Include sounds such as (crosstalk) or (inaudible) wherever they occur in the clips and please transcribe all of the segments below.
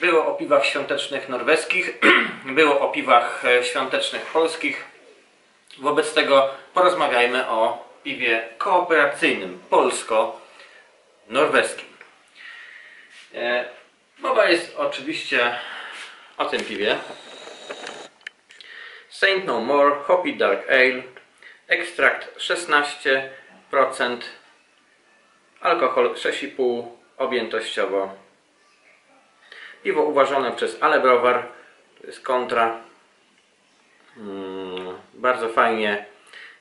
Było o piwach świątecznych norweskich, (clears throat) było o piwach e, świątecznych polskich. Wobec tego porozmawiajmy o piwie kooperacyjnym polsko-norweskim. E, Mowa jest oczywiście o tym piwie. Saint No More Hoppy Dark Ale. Ekstrakt 16%. Alkohol 6,5 objętościowo. Piwo uważone przez Ale Browar. To jest kontra. Mm, bardzo fajnie,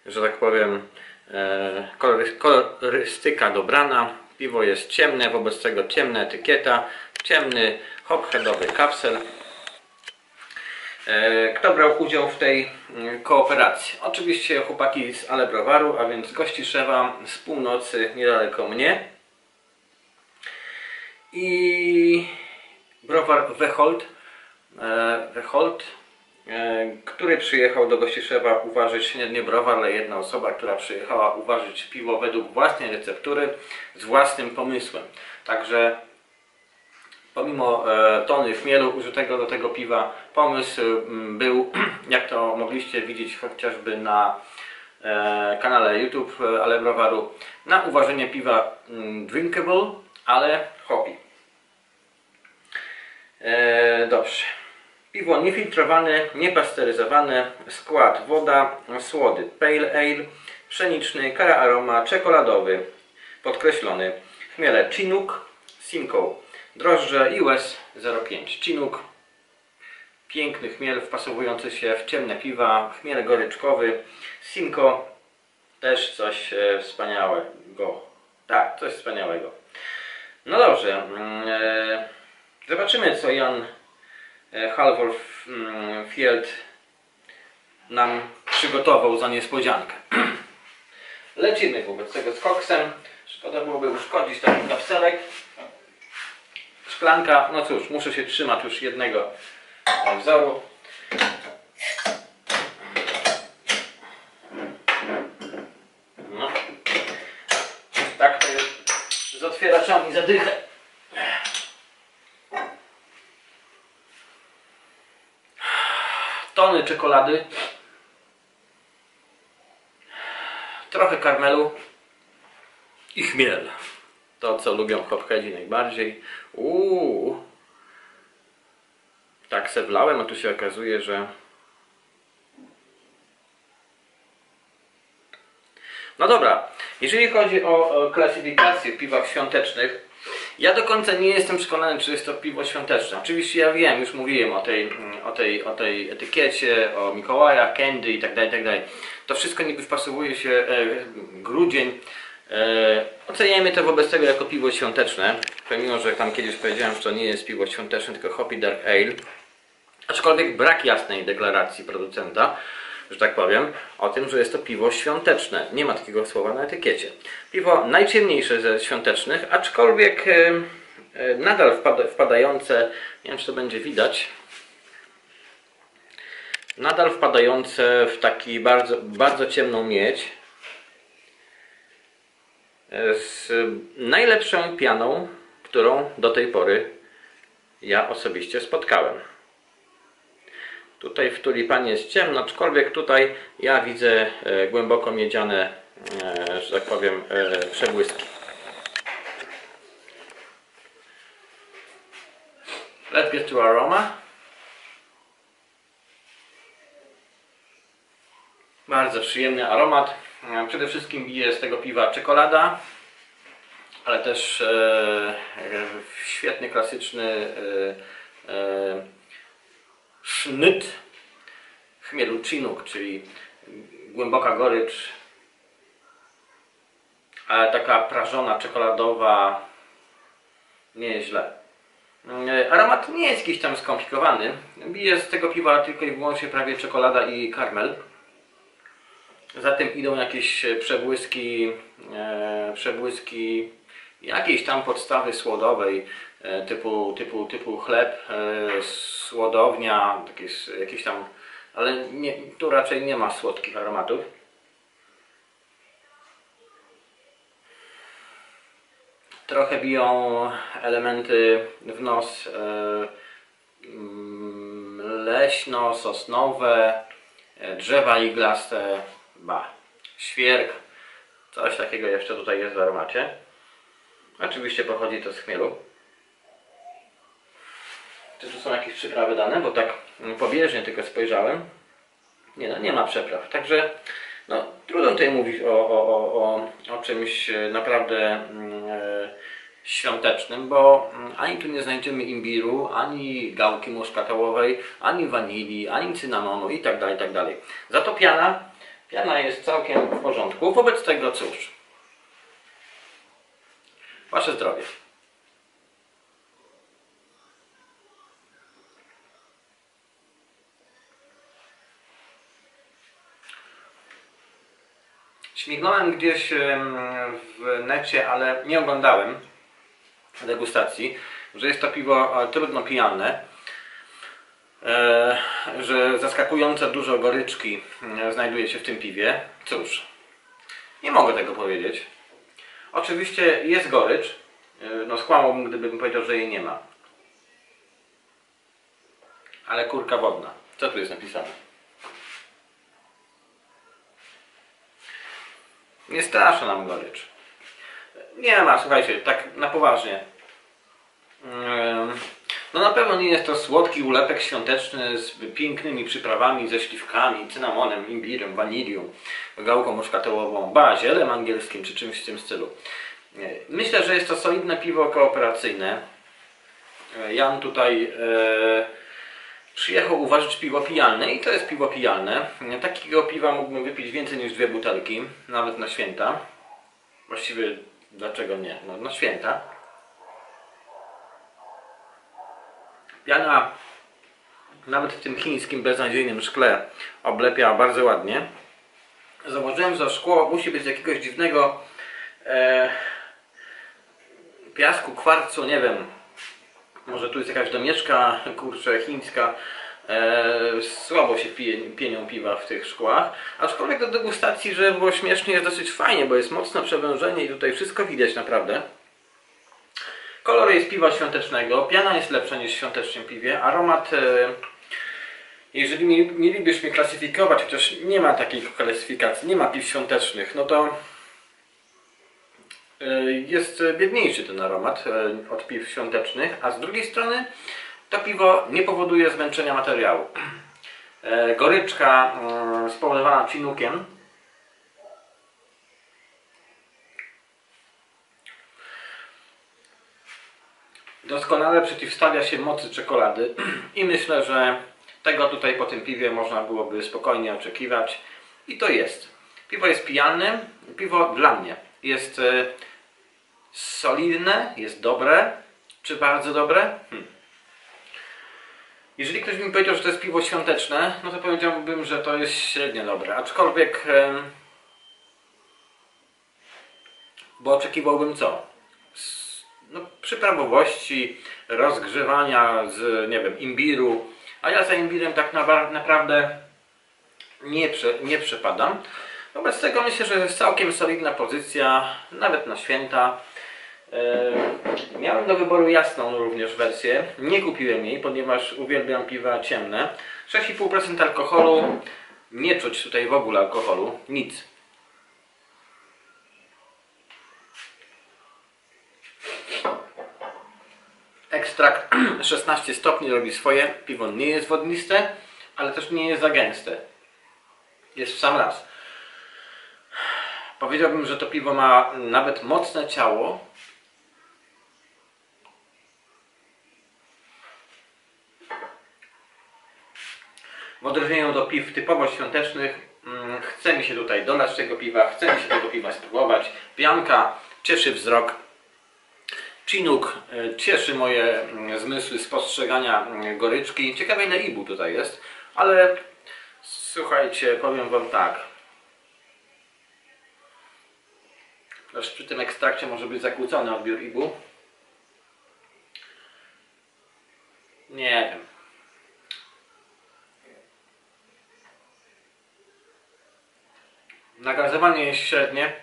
że tak powiem, e, kolory- kolorystyka dobrana. Piwo jest ciemne, wobec tego ciemna etykieta, ciemny hopheadowy kapsel. E, Kto brał udział w tej mm, kooperacji? Oczywiście chłopaki z Ale Browaru, a więc gości Szewa z północy, niedaleko mnie. I browar Wehold, e, Wehold e, który przyjechał do Gościszewa uważać, nie, nie browar, ale jedna osoba, która przyjechała uważać piwo według własnej receptury, z własnym pomysłem. Także pomimo e, tony chmielu użytego do tego piwa, pomysł mm, był, (clears throat) jak to mogliście widzieć chociażby na kanale YouTube Ale Browaru, na uważenie piwa mm, drinkable, ale. E, dobrze. Piwo niefiltrowane, niepasteryzowane, skład woda, słody, pale ale, pszeniczny, kara aroma, czekoladowy, podkreślony, chmiele Chinook, Simcoe, drożdże US 05, Chinook, piękny chmiel wpasowujący się w ciemne piwa, chmiel goryczkowy, Simcoe, też coś e, wspaniałego, tak, coś wspaniałego. No dobrze, e, zobaczymy co Jan e, Halvorf mm, Field nam przygotował za niespodziankę. (clears throat) Lecimy wobec tego z koksem. Szkoda byłoby uszkodzić taki kapselek. Szklanka, no cóż, muszę się trzymać już jednego wzoru. No. Tak to jest z otwieraczami zadychę. Tony czekolady. Trochę karmelu i chmiel. To, co lubią hopheadzi najbardziej. Uuu. Tak se wlałem, a tu się okazuje, że... No dobra, jeżeli chodzi o, klasyfikację w piwach świątecznych, ja do końca nie jestem przekonany, czy jest to piwo świąteczne. Oczywiście ja wiem, już mówiłem o tej, o tej, o tej etykiecie, o Mikołajach, Candy i dalej, tak dalej. To wszystko niby wpasowuje się e, grudzień. E, to wobec tego jako piwo świąteczne. Pomimo, że tam kiedyś powiedziałem, że to nie jest piwo świąteczne, tylko Hoppy Dark Ale. Aczkolwiek brak jasnej deklaracji producenta, że tak powiem, o tym, że jest to piwo świąteczne. Nie ma takiego słowa na etykiecie. Piwo najciemniejsze ze świątecznych, aczkolwiek e, e, nadal wpada, wpadające, nie wiem czy to będzie widać, nadal wpadające w taki bardzo, bardzo ciemną miedź e, z najlepszą pianą, którą do tej pory ja osobiście spotkałem. Tutaj w tulipanie jest ciemno, aczkolwiek tutaj ja widzę e, głęboko miedziane, e, że tak powiem, e, przebłyski. Let's get to aroma. Bardzo przyjemny aromat. Przede wszystkim bije z tego piwa czekolada, ale też świetny, klasyczny sznyt chmielu Chinook, czyli głęboka gorycz, ale taka prażona, czekoladowa, nieźle. E, Aromat nie jest jakiś tam skomplikowany. Bije z tego piwa tylko i wyłącznie prawie czekolada i karmel. Za tym idą jakieś przebłyski, e, przebłyski jakiejś tam podstawy słodowej, typu, typu, typu chleb, e, słodownia, jakieś, jakieś tam, ale nie, tu raczej nie ma słodkich aromatów. Trochę biją elementy w nos e, mm, leśno-sosnowe, e, drzewa iglaste, ba, świerk, coś takiego jeszcze tutaj jest w aromacie. Oczywiście pochodzi to z chmielu. Czy tu są jakieś przyprawy dane? Bo tak mm, pobieżnie tylko spojrzałem. Nie no, nie ma przepraw. Także no, trudno tutaj mówić o, o, o, o, czymś e, naprawdę mm, e, świątecznym, bo mm, ani tu nie znajdziemy imbiru, ani gałki muszkatołowej, ani wanilii, ani cynamonu i tak dalej, i tak. Za to piana, piana jest całkiem w porządku. Wobec tego cóż, Wasze zdrowie. Śmignąłem gdzieś w necie, ale nie oglądałem degustacji, że jest to piwo e, trudno pijalne, e, że zaskakująco dużo goryczki e, znajduje się w tym piwie. Cóż, nie mogę tego powiedzieć. Oczywiście jest gorycz, no skłamałbym, gdybym powiedział, że jej nie ma. Ale kurka wodna. Co tu jest napisane? Nie straszy nam gorycz. Nie ma, słuchajcie, tak na poważnie. No na pewno nie jest to słodki ulepek świąteczny z pięknymi przyprawami, ze śliwkami, cynamonem, imbirem, wanilią, gałką muszkatołową, bazielem angielskim czy czymś w tym stylu. Myślę, że jest to solidne piwo kooperacyjne. Jan tutaj e, przyjechał uważać piwo pijalne i to jest piwo pijalne. Takiego piwa mógłbym wypić więcej niż dwie butelki, nawet na święta. Właściwie dlaczego nie? No, na święta. Piana nawet w tym chińskim beznadziejnym szkle oblepia bardzo ładnie. Zauważyłem, że szkło musi być jakiegoś dziwnego e, piasku, kwarcu, nie wiem, może tu jest jakaś domieszka, (laughs) kurczę, chińska. E, słabo się pije, pienią piwa w tych szkłach. Aczkolwiek do degustacji, że było śmiesznie, jest dosyć fajnie, bo jest mocne przewężenie i tutaj wszystko widać naprawdę. Kolor jest piwa świątecznego, piana jest lepsza niż w świątecznym piwie. Aromat, e, jeżeli mieli- mielibyśmy klasyfikować, chociaż nie ma takiej klasyfikacji, nie ma piw świątecznych, no to jest biedniejszy ten aromat e, od piw świątecznych, a z drugiej strony to piwo nie powoduje zmęczenia materiału. E, Goryczka mm, spowodowana cinukiem doskonale przeciwstawia się mocy czekolady (clears throat) i myślę, że tego tutaj po tym piwie można byłoby spokojnie oczekiwać i to jest. Piwo jest pijalne, piwo dla mnie jest e, solidne, jest dobre, czy bardzo dobre? Hmm. Jeżeli ktoś mi powiedział, że to jest piwo świąteczne, no to powiedziałbym, że to jest średnio dobre. Aczkolwiek, bo oczekiwałbym co? No, przyprawowości, rozgrzewania z, nie wiem, imbiru, a ja za imbirem tak na, naprawdę nie, prze, nie przepadam. Wobec tego myślę, że jest całkiem solidna pozycja, nawet na święta. E, Miałem do wyboru jasną również wersję. Nie kupiłem jej, ponieważ uwielbiam piwa ciemne. 6,5% alkoholu. Nie czuć tutaj w ogóle alkoholu. Nic. Ekstrakt (clears throat) 16 stopni robi swoje. Piwo nie jest wodniste, ale też nie jest za gęste. Jest w sam raz. Powiedziałbym, że to piwo ma nawet mocne ciało. W odróżnieniu do piw typowo świątecznych, mm, chce mi się tutaj dolać tego piwa, chce mi się tego piwa spróbować. Pianka cieszy wzrok. Chinook e, cieszy moje mm, zmysły spostrzegania mm, goryczki. Ciekawe ile ibu tutaj jest, ale słuchajcie, powiem Wam tak. Aż przy tym ekstrakcie może być zakłócony odbiór ibu. Nie wiem. Nagazowanie jest średnie.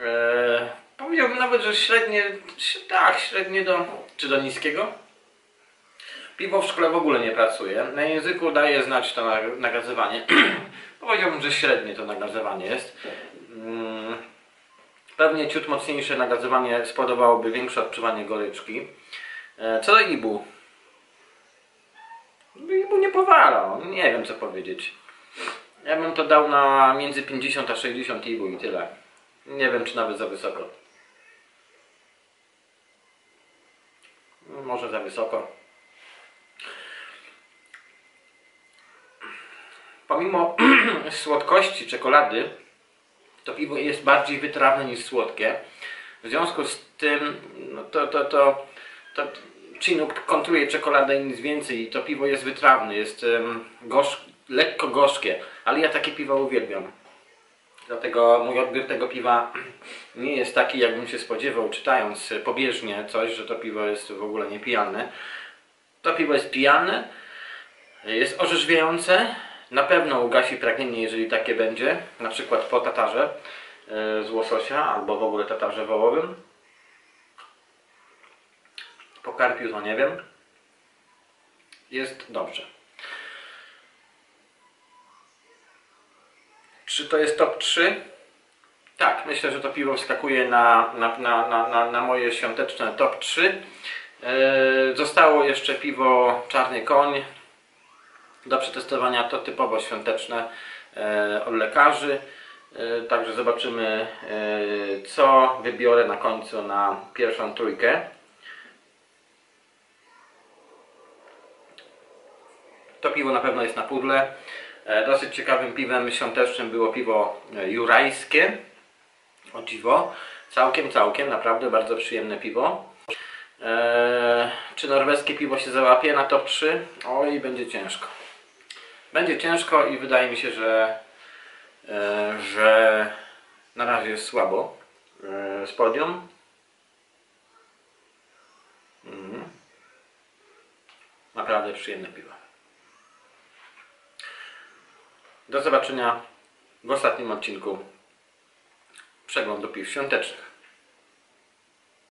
Eee, powiedziałbym nawet, że średnie, tak, średnie do, czy do niskiego? Piwo w szkle w ogóle nie pracuje. Na języku daje znać to nag- nagazywanie. (clears throat) Powiedziałbym, że średnie to nagazywanie jest. Mm, Pewnie ciut mocniejsze nagazywanie spowodowałoby większe odczuwanie goryczki. E, Co do Ibu? Ibu nie powala, nie wiem co powiedzieć. Ja bym to dał na między 50 a 60 Ibu i tyle. Nie wiem czy nawet za wysoko. Może za wysoko. Pomimo (clears throat) słodkości czekolady, to piwo jest bardziej wytrawne niż słodkie. W związku z tym, no to, to, to, to Chinook kontruje czekoladę i nic więcej. I to piwo jest wytrawne, jest um, gorz, lekko gorzkie, ale ja takie piwa uwielbiam. Dlatego mój odbiór tego piwa (clears throat) nie jest taki, jakbym się spodziewał, czytając pobieżnie coś, że to piwo jest w ogóle niepijalne. To piwo jest pijane, jest orzeźwiające, na pewno ugasi pragnienie, jeżeli takie będzie, na przykład po tatarze e, z łososia albo w ogóle tatarze wołowym. Po karpiu to nie wiem. Jest dobrze. Czy to jest top 3? Tak, myślę, że to piwo wskakuje na, na, na, na, na, moje świąteczne top 3. E, zostało jeszcze piwo Czarny Koń. Do przetestowania to typowo świąteczne e, od lekarzy. E, także zobaczymy, e, co wybiorę na końcu na pierwszą trójkę. To piwo na pewno jest na pudle. Dosyć ciekawym piwem świątecznym było piwo jurajskie. O dziwo. Całkiem, całkiem, naprawdę bardzo przyjemne piwo. Eee, czy norweskie piwo się załapie na top 3? Oj, będzie ciężko. Będzie ciężko i wydaje mi się, że, e, że na razie jest słabo e, z podium. Mhm. Naprawdę przyjemne piwo. Do zobaczenia w ostatnim odcinku przeglądu piw świątecznych.